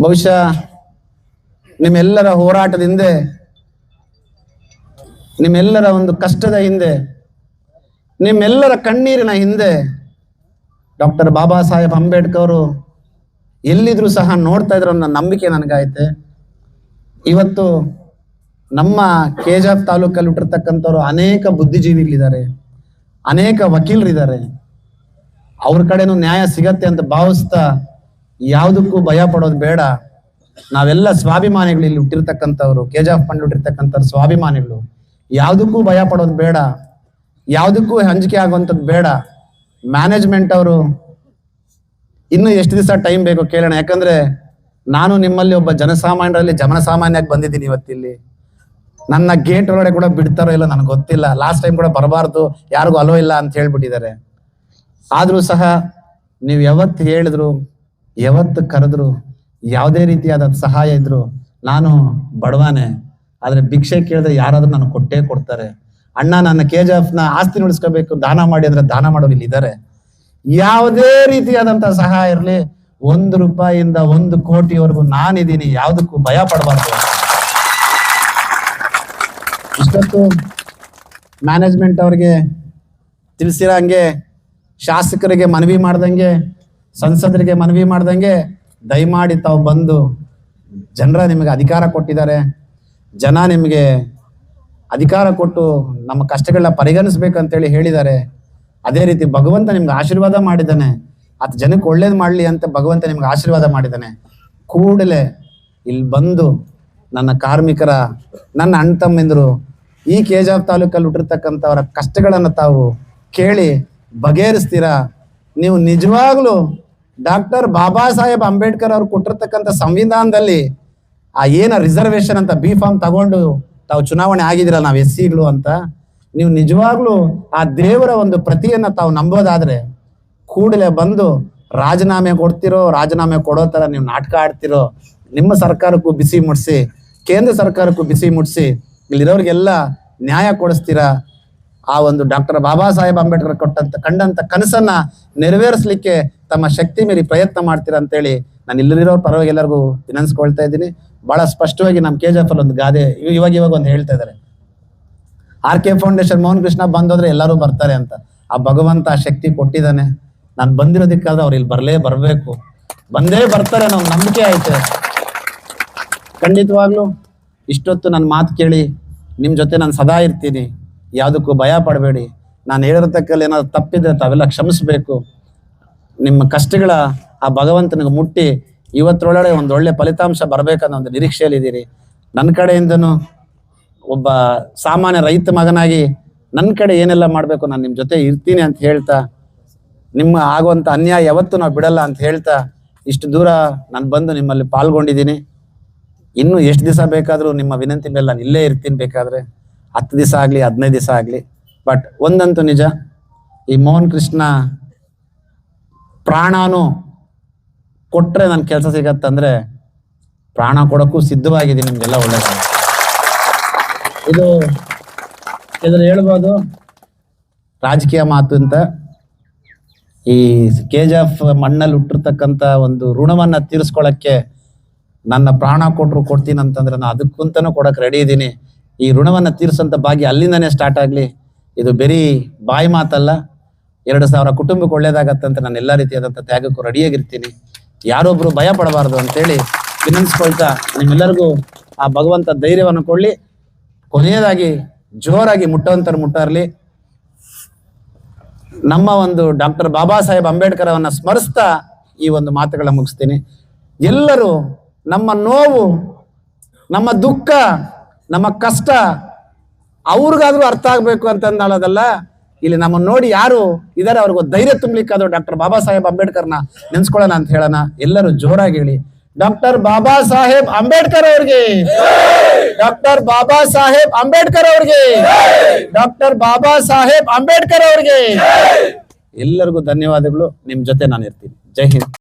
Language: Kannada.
ಬಹುಶಃ ನಿಮ್ಮೆಲ್ಲರ ಹೋರಾಟದ ಹಿಂದೆ ನಿಮ್ಮೆಲ್ಲರ ಒಂದು ಕಷ್ಟದ ಹಿಂದೆ, ನಿಮ್ಮೆಲ್ಲರ ಕಣ್ಣೀರಿನ ಹಿಂದೆ ಡಾಕ್ಟರ್ ಬಾಬಾ ಸಾಹೇಬ್ ಅಂಬೇಡ್ಕರ್ ಎಲ್ಲಿದ್ರು ಸಹ ನೋಡ್ತಾ ಇದ್ರು ಅನ್ನೋ ನಂಬಿಕೆ ನನಗಾಯ್ತೆ. ಇವತ್ತು ನಮ್ಮ ಕೆ ಜಿ ತಾಲೂಕಲ್ಲಿ ಹುಟ್ಟಿರ್ತಕ್ಕಂಥವ್ರು ಅನೇಕ ಬುದ್ಧಿಜೀವಿಗಳಿದ್ದಾರೆ, ಅನೇಕ ವಕೀಲರಿದ್ದಾರೆ. ಅವ್ರ ಕಡೆನೂ ನ್ಯಾಯ ಸಿಗತ್ತೆ ಅಂತ ಭಾವಿಸ್ತಾ ಯಾವುದಕ್ಕೂ ಭಯ ಪಡೋದು ಬೇಡ. ನಾವೆಲ್ಲ ಸ್ವಾಭಿಮಾನಿಗಳು ಇಲ್ಲಿ ಹುಟ್ಟಿರ್ತಕ್ಕಂಥವ್ರು ಕೆ ಜಿ ಆಫ್ ಫಂಡ್ ಹುಟ್ಟಿರ್ತಕ್ಕಂಥವ್ರು ಸ್ವಾಭಿಮಾನಿಗಳು. ಯಾವುದಕ್ಕೂ ಭಯ ಪಡೋದು ಬೇಡ. ಯಾವುದಕ್ಕೂ ಹಂಚಿಕೆ ಆಗುವಂಥದ್ದು ಬೇಡ. ಮ್ಯಾನೇಜ್ಮೆಂಟ್ ಅವರು ಇನ್ನು ಎಷ್ಟು ದಿವಸ ಟೈಮ್ ಬೇಕು ಕೇಳೋಣ. ಯಾಕಂದ್ರೆ ನಾನು ನಿಮ್ಮಲ್ಲಿ ಒಬ್ಬ ಜನಸಾಮಾನ್ಯರಲ್ಲಿ ಜನಸಾಮಾನ್ಯಾಗಿ ಬಂದಿದ್ದೀನಿ ಇವತ್ತಿಲ್ಲಿ. ನನ್ನ ಗೇಟ್ ಒಳಗಡೆ ಕೂಡ ಬಿಡ್ತಾರೋ ಇಲ್ಲ ನನಗೆ ಗೊತ್ತಿಲ್ಲ. ಲಾಸ್ಟ್ ಟೈಮ್ ಕೂಡ ಬರಬಾರ್ದು, ಯಾರಿಗೂ ಅಲೋ ಇಲ್ಲ ಅಂತ ಹೇಳ್ಬಿಟ್ಟಿದ್ದಾರೆ. ಆದರೂ ಸಹ ನೀವು ಯಾವತ್ತು ಹೇಳಿದ್ರು ಯಾವತ್ತು ಕರೆದ್ರು ಯಾವುದೇ ರೀತಿಯಾದ ಸಹಾಯ ಇದ್ರು ನಾನು ಬಡವಾನೆ, ಆದರೆ ಭಿಕ್ಷೆ ಕೇಳಿದ್ರೆ ಯಾರಾದರೂ ನಾನು ಕೊಟ್ಟೇ ಕೊಡ್ತಾರೆ. ಅಣ್ಣ, ನನ್ನ ಕೆ ಜಿ ನ ಆಸ್ತಿ ನುಡಿಸ್ಕೋಬೇಕು ದಾನ ಮಾಡಿ ಅಂದ್ರೆ ದಾನ ಮಾಡೋರು ಇಲ್ಲಿ ಇದ್ದಾರೆ ಯಾವುದೇ ರೀತಿಯಾದಂಥ ಸಹಾಯ ಇರಲಿ, ಒಂದು ರೂಪಾಯಿಯಿಂದ ಒಂದು ಕೋಟಿವರೆಗೂ ನಾನಿದ್ದೀನಿ, ಯಾವುದಕ್ಕೂ ಭಯ ಪಡಬಾರ್ದು ಇಷ್ಟೊತ್ತು ಮ್ಯಾನೇಜ್ಮೆಂಟ್ ಅವ್ರಿಗೆ ತಿಳಿಸಿರೋ ಹಂಗೆ ಶಾಸಕರಿಗೆ ಮನವಿ ಮಾಡ್ದಂಗೆ ಸಂಸದರಿಗೆ ಮನವಿ ಮಾಡ್ದಂಗೆ ದಯಮಾಡಿ ತಾವು ಬಂದು ಜನರ ನಿಮಗೆ ಅಧಿಕಾರ ಕೊಟ್ಟಿದ್ದಾರೆ. ಜನ ನಿಮಗೆ ಅಧಿಕಾರ ಕೊಟ್ಟು ನಮ್ಮ ಕಷ್ಟಗಳನ್ನ ಪರಿಗಣಿಸ್ಬೇಕಂತೇಳಿ ಹೇಳಿದ್ದಾರೆ. ಅದೇ ರೀತಿ ಭಗವಂತ ನಿಮ್ಗೆ ಆಶೀರ್ವಾದ ಮಾಡಿದ್ದಾನೆ. ಆತ ಜನಕ್ಕೆ ಒಳ್ಳೇದು ಮಾಡಲಿ ಅಂತ ಭಗವಂತ ನಿಮ್ಗೆ ಆಶೀರ್ವಾದ ಮಾಡಿದ್ದಾನೆ. ಕೂಡಲೇ ಇಲ್ಲಿ ಬಂದು ನನ್ನ ಕಾರ್ಮಿಕರ, ನನ್ನ ಅಣ್ಣ ತಮ್ಮಿಂದರು ಈ ಕೇಜಾಬ್ ತಾಲೂಕಲ್ಲಿ ಹುಟ್ಟಿರ್ತಕ್ಕಂಥವರ ಕಷ್ಟಗಳನ್ನು ತಾವು ಕೇಳಿ ಬಗೆಹರಿಸ್ತೀರಾ? ನೀವು ನಿಜವಾಗ್ಲೂ ಡಾಕ್ಟರ್ ಬಾಬಾ ಸಾಹೇಬ್ ಅಂಬೇಡ್ಕರ್ ಅವ್ರು ಕೊಟ್ಟಿರ್ತಕ್ಕಂಥ ಸಂವಿಧಾನದಲ್ಲಿ ಆ ಏನ ರಿಸರ್ವೇಶನ್ ಅಂತ ಬಿ ಫಾರ್ಮ್ ತಗೊಂಡು ತಾವು ಚುನಾವಣೆ ಆಗಿದಿರಲ್ಲ ನಾವು ಎಸ್ ಸಿಗಳು ಅಂತ, ನೀವು ನಿಜವಾಗ್ಲೂ ಆ ದೇವರ ಒಂದು ಪ್ರತಿಯನ್ನ ತಾವು ನಂಬೋದಾದ್ರೆ ಕೂಡಲೇ ಬಂದು ರಾಜೀನಾಮೆ ಕೊಡ್ತಿರೋ, ರಾಜೀನಾಮೆ ಕೊಡೋ ತರ ನೀವು ನಾಟಕ ಆಡ್ತಿರೋ, ನಿಮ್ಮ ಸರ್ಕಾರಕ್ಕೂ ಬಿಸಿ ಮುಟ್ಸಿ, ಕೇಂದ್ರ ಸರ್ಕಾರಕ್ಕೂ ಬಿಸಿ ಮುಟ್ಸಿ, ಇಲ್ಲಿರೋರಿಗೆಲ್ಲ ನ್ಯಾಯ ಕೊಡಿಸ್ತೀರಾ? ಆ ಒಂದು ಡಾಕ್ಟರ್ ಬಾಬಾ ಸಾಹೇಬ್ ಅಂಬೇಡ್ಕರ್ ಕೊಟ್ಟಂತ ಕಂಡಂತ ಕನಸನ್ನ ನೆರವೇರಿಸಲಿಕ್ಕೆ ತಮ್ಮ ಶಕ್ತಿ ಮೀರಿ ಪ್ರಯತ್ನ ಮಾಡ್ತೀರಾ ಅಂತೇಳಿ ನಾನು ಇಲ್ಲಿರೋ ಪರವಾಗಿ ಎಲ್ಲರಿಗೂ ವಿನಂತಿಸ್ಕೊಳ್ತಾ ಇದ್ದೀನಿ. ಬಹಳ ಸ್ಪಷ್ಟವಾಗಿ ನಮ್ಮ ಕೆ ಜಿ ಅಲ್ಲಿ ಒಂದು ಗಾದೆ ಇವ- ಇವಾಗ ಇವಾಗ ಒಂದು ಹೇಳ್ತಾ ಇದ್ದಾರೆ. R K foundation Mohan Krishna ಬಂದೋದ್ರೆ ಎಲ್ಲರೂ ಬರ್ತಾರೆ ಅಂತ. ಆ ಭಗವಂತ ಆ ಶಕ್ತಿ ಕೊಟ್ಟಿದ್ದಾನೆ. ನಾನು ಬಂದಿರೋದಕ್ಕಾದ್ರೆ ಅವ್ರು ಇಲ್ಲಿ ಬರಲೇ ಬರಬೇಕು. ಬಂದೇ ಬರ್ತಾರೆ ನಮ್ಗೆ ನಂಬಿಕೆ ಆಯ್ತು. ಖಂಡಿತವಾಗ್ಲೂ ಇಷ್ಟೊತ್ತು ನನ್ನ ಮಾತು ಕೇಳಿ ನಿಮ್ಮ ಜೊತೆ ನಾನು ಸದಾ ಇರ್ತೀನಿ. ಯಾವುದಕ್ಕೂ ಭಯ ಪಡಬೇಡಿ. ನಾನು ಹೇಳಿರ್ತಕ್ಕಲ್ಲಿ ಏನಾದ್ರು ತಪ್ಪಿದ್ರೆ ತಾವೆಲ್ಲ ಕ್ಷಮಿಸ್ಬೇಕು. ನಿಮ್ಮ ಕಷ್ಟಗಳ ಆ ಭಗವಂತನಿಗೆ ಮುಟ್ಟಿ ಇವತ್ತರೊಳಗಡೆ ಒಂದು ಒಳ್ಳೆ ಫಲಿತಾಂಶ ಬರಬೇಕನ್ನೋ ಒಂದು ನಿರೀಕ್ಷೆಯಲ್ಲಿದ್ದೀರಿ ನನ್ನ ಕಡೆಯಿಂದನೂ ಒಬ್ಬ ಸಾಮಾನ್ಯ ರೈತ ಮಗನಾಗಿ ನನ್ನ ಕಡೆ ಏನೆಲ್ಲ ಮಾಡಬೇಕು ನಾನು ನಿಮ್ಮ ಜೊತೆ ಇರ್ತೀನಿ ಅಂತ ಹೇಳ್ತಾ, ನಿಮ್ಮ ಆಗುವಂಥ ಅನ್ಯಾಯ ಯಾವತ್ತೂ ನಾವು ಬಿಡಲ್ಲ ಅಂತ ಹೇಳ್ತಾ, ಇಷ್ಟು ದೂರ ನಾನು ಬಂದು ನಿಮ್ಮಲ್ಲಿ ಪಾಲ್ಗೊಂಡಿದ್ದೀನಿ. ಇನ್ನೂ ಎಷ್ಟು ದಿವಸ ಬೇಕಾದರೂ ನಿಮ್ಮ ವಿನಂತಿ ಮೇಲೆ ನಾನು ಇಲ್ಲೇ ಇರ್ತೀನಿ ಬೇಕಾದ್ರೆ. ಹತ್ತು ದಿವಸ ಆಗಲಿ, ಹದಿನೈದು ದಿವಸ ಆಗಲಿ. ಬಟ್ ಒಂದಂತೂ ನಿಜ, ಈ ಮೋಹನ್ ಕೃಷ್ಣ ಪ್ರಾಣಾನು ಕೊಟ್ರೆ ನನ್ನ ಕೆಲಸ ಸಿಗತ್ತಂದ್ರೆ ಪ್ರಾಣ ಕೊಡೋಕ್ಕೂ ಸಿದ್ಧವಾಗಿದೆ ನಿಮ್ಗೆಲ್ಲ ಒಳ್ಳೇದು ಇದು ಇದ್ರಲ್ಲಿ ಹೇಳ್ಬೋದು, ರಾಜಕೀಯ ಮಾತು ಅಂತ. ಈ ಕೆ ಜಿ ಎಫ್ ಮಣ್ಣಲ್ಲಿ ಹುಟ್ಟಿರ್ತಕ್ಕಂಥ ಒಂದು ಋಣವನ್ನ ತೀರಿಸ್ಕೊಳ್ಳಕ್ಕೆ ನನ್ನ ಪ್ರಾಣ ಕೊಟ್ರು ಕೊಡ್ತೀನಿ ಅಂತಂದ್ರೆ ನಾನು ಅದಕ್ಕಂತನೂ ಕೊಡಕ್ಕೆ ರೆಡಿ ಇದ್ದೀನಿ ಈ ಋಣವನ್ನ ತೀರಿಸಂತ ಭಾಗ್ಯ ಅಲ್ಲಿಂದನೇ ಸ್ಟಾರ್ಟ್ ಆಗಲಿ. ಇದು ಬರೀ ಬಾಯಿ ಮಾತಲ್ಲ. ಎರಡು ಸಾವಿರ ಕುಟುಂಬಕ್ಕೆ ಒಳ್ಳೇದಾಗತ್ತಂತ ನಾನು ಎಲ್ಲ ರೀತಿಯಾದಂಥ ತ್ಯಾಗಕ್ಕೂ ರೆಡಿಯಾಗಿರ್ತೀನಿ ಯಾರೊಬ್ರು ಭಯ ಪಡಬಾರ್ದು ಅಂತೇಳಿ ವಿನಂತಿಸ್ಕೊಳ್ತಾ ನಿಮ್ಮೆಲ್ಲರಿಗೂ ಆ ಭಗವಂತ ಧೈರ್ಯವನ್ನು ಕೊಳ್ಳಿ ಕೊನೆಯದಾಗಿ ಜೋರಾಗಿ ಮುಟ್ಟುವಂತರು ಮುಟ್ಟಾರ್ಲಿ. ನಮ್ಮ ಒಂದು ಡಾಕ್ಟರ್ ಬಾಬಾ ಸಾಹೇಬ್ ಅಂಬೇಡ್ಕರ್ ಅವನ್ನ ಸ್ಮರಿಸ್ತಾ ಈ ಒಂದು ಮಾತುಗಳ ಮುಗಿಸ್ತೀನಿ. ಎಲ್ಲರೂ ನಮ್ಮ ನೋವು, ನಮ್ಮ ದುಃಖ ನಮ್ಮ ಕಷ್ಟ ಅವ್ರಿಗಾದ್ರೂ ಅರ್ಥ ಆಗ್ಬೇಕು ಅಂತ ಹೇಳೋದಲ್ಲ ಇಲ್ಲಿ ನಮ್ಮನ್ನ ನೋಡಿ ಯಾರು ಇದಾರೆ ಅವ್ರಿಗೂ ಧೈರ್ಯ ತುಂಬಲಿಕ್ಕಾದ್ರು ಡಾಕ್ಟರ್ ಬಾಬಾ ಸಾಹೇಬ್ ಅಂಬೇಡ್ಕರ್ನ ನೆನ್ಸ್ಕೊಳ್ಳೋಣ ಅಂತ ಹೇಳೋಣ. ಎಲ್ಲರೂ ಜೋರಾಗಿ ಹೇಳಿ. ಡಾಕ್ಟರ್ ಬಾಬಾ ಸಾಹೇಬ್ ಅಂಬೇಡ್ಕರ್ ಅವ್ರಿಗೆ. ಡಾಕ್ಟರ್ ಬಾಬಾ ಸಾಹೇಬ್ ಅಂಬೇಡ್ಕರ್ ಅವ್ರಿಗೆ. ಡಾಕ್ಟರ್ ಬಾಬಾ ಸಾಹೇಬ್ ಅಂಬೇಡ್ಕರ್ ಅವ್ರಿಗೆ. ಎಲ್ಲರಿಗೂ ಧನ್ಯವಾದಗಳು. ನಿಮ್ ಜೊತೆ ನಾನು ಇರ್ತೀನಿ ಜೈ ಹಿಂದ್.